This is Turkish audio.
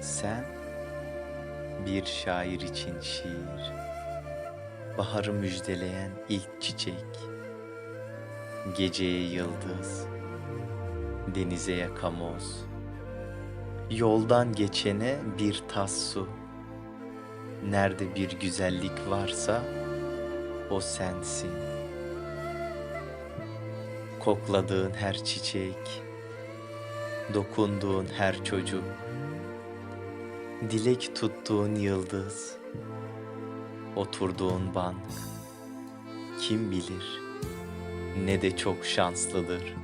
Sen bir şair için şiir, baharı müjdeleyen ilk çiçek, geceye yıldız, denize yakamoz, yoldan geçene bir tas su. Nerede bir güzellik varsa o sensin. Kokladığın her çiçek, dokunduğun her çocuk, dilek tuttuğun yıldız, oturduğun bank, kim bilir ne de çok şanslıdır.